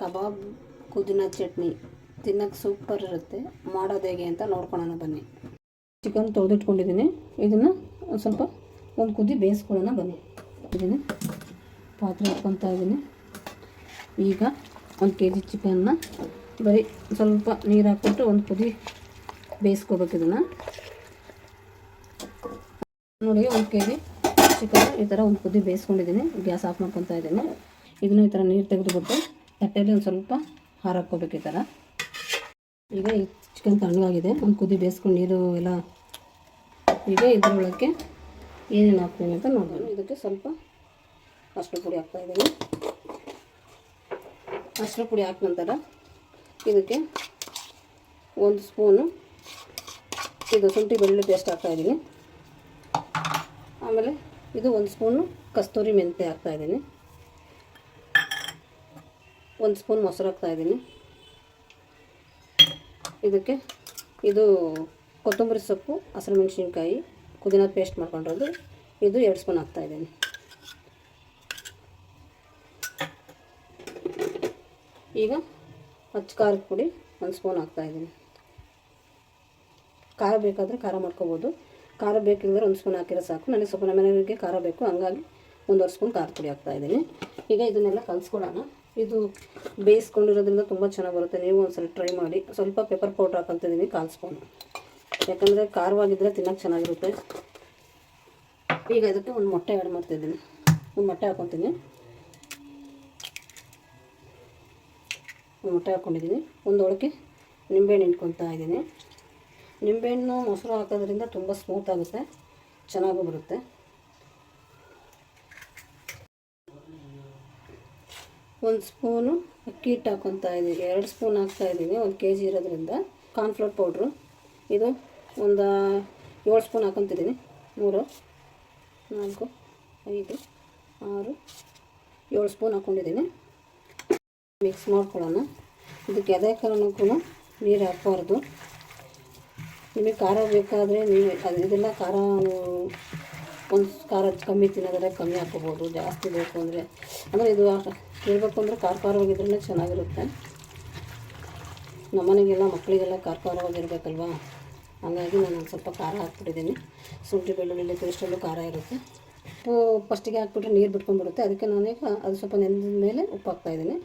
ಕಬಾಬ್ ಕುದಿನ ಚಟ್ನಿ ತಿನ್ನಕ್ಕೆ ಸೂಪರ್ ಇರುತ್ತೆ. ಮಾಡೋದು ಹೇಗೆ ಅಂತ ನೋಡ್ಕೊಳೋಣ, ಬನ್ನಿ. ಚಿಕನ್ ತೊಳೆದಿಟ್ಕೊಂಡಿದ್ದೀನಿ. ಇದನ್ನು ಒಂದು ಸ್ವಲ್ಪ ಒಂದು ಕುದಿ ಬೇಯಿಸ್ಕೊಳ್ಳೋಣ, ಬನ್ನಿ. ಇದನ್ನು ಪಾತ್ರೆ ಹಾಕ್ಕೊತಾ ಇದ್ದೀನಿ ಈಗ ಒಂದು ಕೆ ಜಿ ಚಿಕನ್ನ ಬರೀ ಸ್ವಲ್ಪ ನೀರು ಹಾಕ್ಬಿಟ್ಟು ಒಂದು ಕುದಿ ಬೇಯಿಸ್ಕೋಬೇಕು ಇದನ್ನು. ನೋಡಿ, ಒಂದು ಕೆ ಜಿ ಚಿಕನ್ ಈ ಥರ ಒಂದು ಕುದಿ ಬೇಯಿಸ್ಕೊಂಡಿದ್ದೀನಿ. ಗ್ಯಾಸ್ ಆಫ್ ಮಾಡ್ಕೊತಾ ಇದ್ದೀನಿ ಇದನ್ನು ಈ ಥರ ನೀರು ತೆಗೆದುಬಿಟ್ಟು ತಟ್ಟೆಯಲ್ಲಿ ಒಂದು ಸ್ವಲ್ಪ ಹಾರಾಕ್ಕೋಬೇಕು ಈ ಥರ ಈಗ ಈ ಚಿಕನ್ ತಣ್ಣಗಾಗಿದೆ. ಒಂದು ಕುದಿ ಬೇಯಿಸ್ಕೊಂಡು ನೀರು ಎಲ್ಲ ಈಗ ಇದರೊಳಗೆ ಏನೇನು ಹಾಕ್ತೀನಿ ಅಂತ ನೋಡೋಣ ಇದಕ್ಕೆ ಸ್ವಲ್ಪ ಅಷ್ಟು ಪುಡಿ ಹಾಕ್ತಾಯಿದ್ದೀನಿ ಅಷ್ಟು ಪುಡಿ ಹಾಕಿದ ನಂತರ ಇದಕ್ಕೆ ಒಂದು ಸ್ಪೂನು ಇದು ಶುಂಠಿ ಬೆಳ್ಳುಳ್ಳಿ ಪೇಸ್ಟ್ ಹಾಕ್ತಾಯಿದ್ದೀನಿ ಆಮೇಲೆ ಇದು ಒಂದು ಸ್ಪೂನು ಕಸ್ತೂರಿ ಮೆಂತೆ ಹಾಕ್ತಾಯಿದ್ದೀನಿ ಒಂದು ಸ್ಪೂನ್ ಮೊಸರು ಹಾಕ್ತಾಯಿದ್ದೀನಿ ಇದಕ್ಕೆ ಇದು ಕೊತ್ತಂಬರಿ ಸೊಪ್ಪು, ಹಸಿರು ಮೆಣಸಿನ್ಕಾಯಿ, ಪುದೀನ ಪೇಸ್ಟ್ ಮಾಡ್ಕೊಂಡಿರೋದು. ಇದು ಎರಡು ಸ್ಪೂನ್ ಹಾಕ್ತಾಯಿದ್ದೀನಿ ಈಗ ಹಚ್ಚ ಖಾರದ ಪುಡಿ ಒಂದು ಸ್ಪೂನ್ ಹಾಕ್ತಾಯಿದ್ದೀನಿ ಖಾರ ಬೇಕಾದರೆ ಖಾರ ಮಾಡ್ಕೋಬೋದು. ಖಾರ ಬೇಕಿಲ್ಲದ್ರೆ ಒಂದು ಸ್ಪೂನ್ ಹಾಕಿರೋ ಸಾಕು. ನನಗೆ ಸ್ವಲ್ಪ ನಮ್ಮ ಮನೆಯವರಿಗೆ ಖಾರ ಬೇಕು, ಹಂಗಾಗಿ ಒಂದೂವರೆ ಸ್ಪೂನ್ ಖಾರದ ಪುಡಿ ಹಾಕ್ತಾಯಿದ್ದೀನಿ ಈಗ ಇದನ್ನೆಲ್ಲ ಕಲಿಸ್ಕೊಳ್ಳೋಣ ಇದು ಬೇಯಿಸ್ಕೊಂಡಿರೋದ್ರಿಂದ ತುಂಬ ಚೆನ್ನಾಗಿ ಬರುತ್ತೆ. ನೀವು ಒಂದ್ಸಲ ಟ್ರೈ ಮಾಡಿ. ಸ್ವಲ್ಪ ಪೆಪ್ಪರ್ ಪೌಡ್ರ್ ಹಾಕೊಂತಿದ್ದೀನಿ, ಕಾಲು ಸ್ಪೂನು. ಯಾಕಂದರೆ ಖಾರವಾಗಿದ್ದರೆ ತಿನ್ನೋಕೆ ಚೆನ್ನಾಗಿರುತ್ತೆ. ಈಗ ಇದಕ್ಕೆ ಒಂದು ಮೊಟ್ಟೆ ಆ್ಯಡ್ ಮಾಡ್ತಿದ್ದೀನಿ. ಒಂದು ಮೊಟ್ಟೆ ಹಾಕ್ಕೊತೀನಿ ಒಂದು ಮೊಟ್ಟೆ ಹಾಕ್ಕೊಂಡಿದ್ದೀನಿ ಒಂದು ಒಳಗೆ ನಿಂಬೆಹಣ್ಣು ಇಟ್ಕೊತಾ ಇದ್ದೀನಿ. ನಿಂಬೆಹಣ್ಣು ಮೊಸರು ಹಾಕೋದ್ರಿಂದ ತುಂಬ ಸ್ಮೂತ್ ಆಗುತ್ತೆ. ಚೆನ್ನಾಗೂ ಬರುತ್ತೆ. ಒಂದು ಸ್ಪೂನು ಅಕ್ಕಿ ಹಿಟ್ಟು ಹಾಕ್ಕೊತಾ ಇದ್ದೀವಿ. ಎರಡು ಸ್ಪೂನ್ ಹಾಕ್ತಾ ಇದ್ದೀನಿ ಒಂದು ಕೆ ಜಿ ಇರೋದ್ರಿಂದ. ಕಾರ್ನ್ಫ್ಲೋರ್ ಪೌಡ್ರು ಇದು ಒಂದು ಏಳು ಸ್ಪೂನ್ ಹಾಕೊತಿದ್ದೀನಿ, ಮೂರು, ನಾಲ್ಕು, ಐದು, ಆರು, ಏಳು ಸ್ಪೂನ್ ಹಾಕ್ಕೊಂಡಿದ್ದೀನಿ ಮಿಕ್ಸ್ ಮಾಡ್ಕೊಳ್ಳೋಣ. ಇದಕ್ಕೆ ಯಾವುದೇ ಕಾರಣಕ್ಕೂ ನೀರು ಹಾಕ್ಬಾರ್ದು. ನಿಮಗೆ ಖಾರ ಬೇಕಾದರೆ ನೀವು ಅದು ಇದೆಲ್ಲ ಖಾರ ಒಂದು ಖಾರ ಕಮ್ಮಿ ತಿನ್ನೋದ್ರೆ ಕಮ್ಮಿ ಹಾಕೋಬೋದು ಜಾಸ್ತಿ ಬೇಕು ಅಂದರೆ. ಅಂದರೆ ಇದು ಹೇಳಬೇಕು ಅಂದರೆ ಖಾರ ಖಾರವಾಗಿದ್ರೆ ಚೆನ್ನಾಗಿರುತ್ತೆ. ನಮ್ಮನೆಗೆಲ್ಲ ಮಕ್ಕಳಿಗೆಲ್ಲ ಖಾರ ಖಾರವಾಗಿರ್ಬೇಕಲ್ವಾ ಹಾಗಾಗಿ ನಾನು ಒಂದು ಸ್ವಲ್ಪ ಖಾರ ಹಾಕ್ಬಿಟ್ಟಿದ್ದೀನಿ. ಶುಂಠಿ, ಬೆಳ್ಳುಳ್ಳಿ ಪೇಸ್ಟಲ್ಲೂ ಖಾರ ಇರುತ್ತೆ. ಉಪ್ಪು ಫಸ್ಟಿಗೆ ಹಾಕ್ಬಿಟ್ರೆ ನೀರು ಬಿಟ್ಕೊಂಡ್ಬಿಡುತ್ತೆ. ಅದಕ್ಕೆ ನಾನೀಗ ಅದು ಸ್ವಲ್ಪ ನೆನೆದ ಮೇಲೆ ಉಪ್ಪು ಹಾಕ್ತಾಯಿದ್ದೀನಿ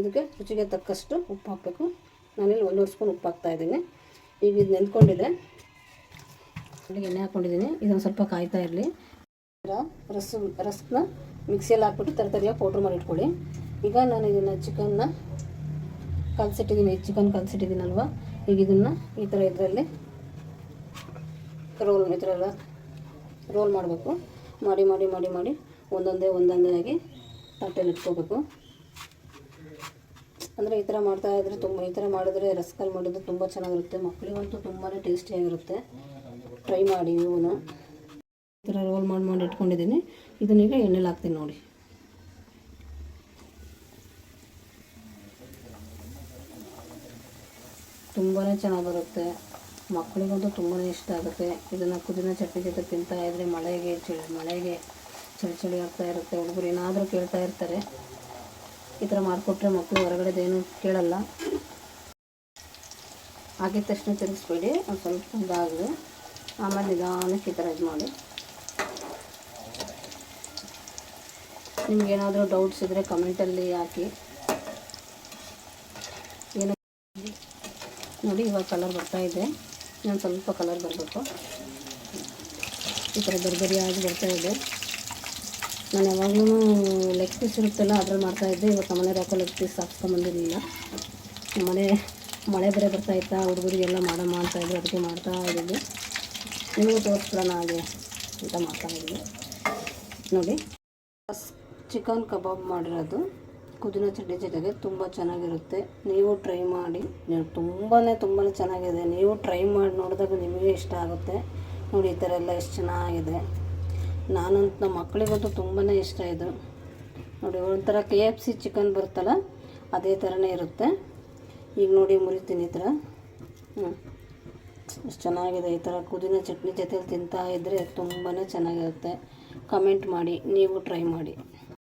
ಇದಕ್ಕೆ ರುಚಿಗೆ ತಕ್ಕಷ್ಟು ಉಪ್ಪು ಹಾಕಬೇಕು. ನಾನಿಲ್ಲಿ ಒಂದೂವರೆ ಸ್ಪೂನ್ ಉಪ್ಪು ಹಾಕ್ತಾಯಿದ್ದೀನಿ ಈಗ ಇದು ನೆಂದ್ಕೊಂಡಿದೆ ಅಲ್ಲಿಗೆ ಎಣ್ಣೆ ಹಾಕ್ಕೊಂಡಿದ್ದೀನಿ. ಇದೊಂದು ಸ್ವಲ್ಪ ಕಾಯ್ತಾ ಇರಲಿ. ರಸ, ರಸನ ಮಿಕ್ಸಿಯಲ್ಲಿ ಹಾಕ್ಬಿಟ್ಟು ತರತರಿಯಾಗಿ ಪೌಡ್ರ್ ಮಾಡಿ ಇಟ್ಕೊಳ್ಳಿ. ಈಗ ನಾನು ಇದನ್ನು ಚಿಕನ್ನ ಕಲಸಿಟ್ಟಿದ್ದೀನಿ ಚಿಕನ್ ಕಲಸಿಟ್ಟಿದ್ದೀನಲ್ವ ಈಗ ಇದನ್ನು ಈ ಥರ ಇದರಲ್ಲಿ ರೋಲ್ ಈ ಥರ ರೋಲ್ ಮಾಡಬೇಕು. ಮಾಡಿ ಮಾಡಿ ಮಾಡಿ ಮಾಡಿ ಒಂದೊಂದೇ ಒಂದೊಂದೇ ಆಗಿ ತಟ್ಟೆಲಿ ಇಟ್ಕೋಬೇಕು. ಅಂದರೆ ಈ ಥರ ಮಾಡ್ತಾ ಇದ್ರೆ ತುಂಬ ಈ ಥರ ಮಾಡಿದ್ರೆ ರಸ್ಕಲ್ಲಿ ಮಾಡಿದ್ರೆ ತುಂಬ ಚೆನ್ನಾಗಿರುತ್ತೆ. ಮಕ್ಕಳಿಗಂತೂ ತುಂಬಾ ಟೇಸ್ಟಿಯಾಗಿರುತ್ತೆ ಟ್ರೈ ಮಾಡಿ ಇವನ್ನು ಈ ಥರ ರೋಲ್ ಮಾಡಿ ಮಾಡಿ ಇಟ್ಕೊಂಡಿದ್ದೀನಿ. ಇದನ್ನೀಗ ಎಣ್ಣೆಲಿ ಹಾಕ್ತೀನಿ ನೋಡಿ. ತುಂಬಾ ಚೆನ್ನಾಗಿ ಬರುತ್ತೆ. ಮಕ್ಕಳಿಗಂತೂ ತುಂಬಾ ಇಷ್ಟ ಆಗುತ್ತೆ. ಇದನ್ನು ಕುದಿನ ಚಟ್ನಿ ಜೊತೆ ತಿಂತಾ ಇದ್ದರೆ ಮಳೆಗೆ ಚಳಿ ಮಳೆಗೆ ಚಳಿ ಚಳಿ ಆಗ್ತಾ ಇರುತ್ತೆ. ಹುಡುಗರು ಏನಾದರೂ ಕೇಳ್ತಾ ಇರ್ತಾರೆ. ಈ ಥರ ಮಾಡಿಕೊಟ್ರೆ ಮಕ್ಕಳು ಹೊರಗಡೆದೇನು ಕೇಳಲ್ಲ. ಆಗಿದ ತಕ್ಷಣ ತಿರುಗಿಸ್ಬೇಡಿ. ಒಂದು ಸ್ವಲ್ಪ ಇದಾಗಲಿ. ಆಮೇಲೆ ನಿಧಾನಕ್ಕೆ ಈ ಥರ ಇದು ಮಾಡಿ. ನಿಮ್ಗೇನಾದರೂ ಡೌಟ್ಸ್ ಇದ್ದರೆ ಕಮೆಂಟಲ್ಲಿ ಹಾಕಿ. ಏನೋ ನೋಡಿ, ಇವಾಗ ಕಲರ್ ಬರ್ತಾ ಇದೆ. ನಾನು ಸ್ವಲ್ಪ ಕಲರ್ ಬರಬೇಕು. ಈ ಥರ ಬರ್ಬರಿಯಾಗಿ ಬರ್ತಾ ಇದೆ. ನಾನು ಯಾವಾಗಲೂ ಲೆಗ್ ಪೀಸ್ ಇರುತ್ತಲ್ಲ, ಅದ್ರಲ್ಲಿ ಮಾಡ್ತಾಯಿದ್ದೆ ಇವತ್ತು ಮನೆ ಹಾಕೋ ಲೆಗ್ ಪೀಸ್ ಹಾಕ್ಸ್ಕೊಂಬಂದಿರಲಿಲ್ಲ. ಮನೆ, ಮಳೆ ಬೇರೆ ಬರ್ತಾಯಿತ್ತಾ ಹುಡುಗರಿಗೆಲ್ಲ ಮಾಡಮ್ಮ ಅಂತ ಇದ್ರು, ಅದಕ್ಕೆ ಮಾಡ್ತಾ ಇದ್ದೀವಿ ನಿಮಗೂ ತೋರಿಸ್ಬಿಡೋಣ ಹಾಗೆ ಅಂತ ಮಾಡ್ತಾಯಿದ್ದೀನಿ ನೋಡಿ ಚಿಕನ್ ಕಬಾಬ್ ಮಾಡಿರೋದು. ಕುದಿನ ಚಟ್ನಿ ಜೊತೆಗೆ ತುಂಬ ಚೆನ್ನಾಗಿರುತ್ತೆ. ನೀವು ಟ್ರೈ ಮಾಡಿ ತುಂಬಾ ತುಂಬಾ ಚೆನ್ನಾಗಿದೆ. ನೀವು ಟ್ರೈ ಮಾಡಿ ನೋಡಿದಾಗ ನಿಮಗೆ ಇಷ್ಟ ಆಗುತ್ತೆ. ನೋಡಿ, ಈ ಥರ ಎಲ್ಲ ಎಷ್ಟು ಚೆನ್ನಾಗಿದೆ. ನಾನಂತ ನಮ್ಮ ಮಕ್ಕಳಿಗಂತೂ ತುಂಬಾ ಇಷ್ಟ ಇದು. ನೋಡಿ, ಒಂಥರ ಕೆ ಎಫ್ ಸಿ ಚಿಕನ್ ಬರುತ್ತಲ್ಲ, ಅದೇ ಥರನೇ ಇರುತ್ತೆ. ಈಗ ನೋಡಿ ಮುರಿತೀನಿ ಈ ಥರ ಹ್ಞೂ ಎಷ್ಟು ಚೆನ್ನಾಗಿದೆ ಈ ಥರ ಕುದಿನ ಚಟ್ನಿ ಜೊತೆಲಿ ತಿಂತಾ ಇದ್ದರೆ ತುಂಬಾ ಚೆನ್ನಾಗಿರುತ್ತೆ. ಕಮೆಂಟ್ ಮಾಡಿ, ನೀವು ಟ್ರೈ ಮಾಡಿ.